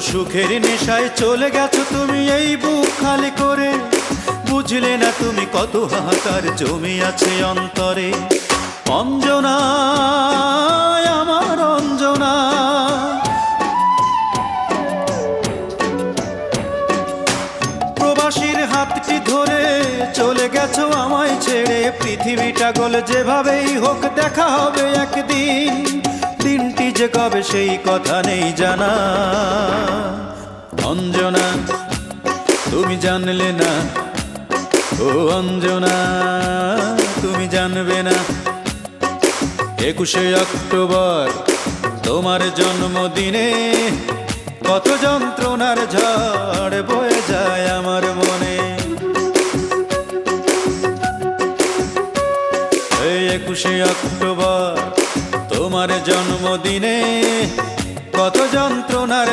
সুখের নেশায় চলে গেছো তুমি এই বুক খালি করে। বুঝলে না তুমি কত হাহাকার জমি আছে অন্তরে। অঞ্জনা আমার অঞ্জনা প্রবাসীর হাতটি ধরে চলে গেছো আমায় ছেড়ে। পৃথিবীটা গলে যেভাবেই হোক, দেখা হবে একদিন। দিনটি যে কবে, সেই কথা নেই জানা। অঞ্জনা তুমি জানলে না। ও অঞ্জনা, তুমি জানবে না। একুশে অক্টোবর, তোমার জন্মদিনে কত যন্ত্রণার ঝড় বয়ে যায় আমার মনে। এই একুশে অক্টোবর, তোমার জন্মদিনে